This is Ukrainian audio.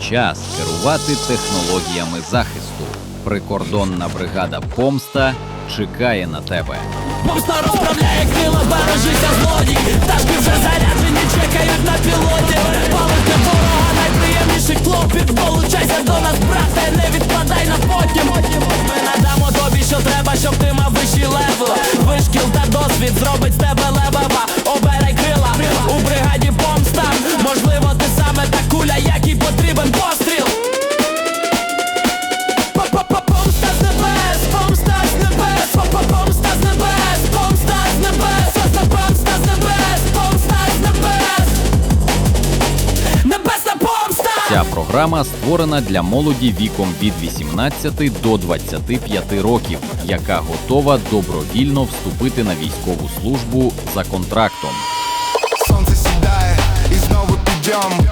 час керувати технологіями захисту. Прикордонна бригада Помста чекає на тебе. Помста розправляє крила, бережися злодій. Пташки вже заряджені, чекають на пілотів Палити ворога найприємніший клопіт Долучайся до нас, брате, не відкладай на потім. Ми надамо тобі, що треба, щоб ти мав вищий левел. Вишкіл та досвід зробить Ця програма створена для молоді віком від 18 до 25 років, яка готова добровільно вступити на військову службу за контрактом. Сонце сідає і знову підйом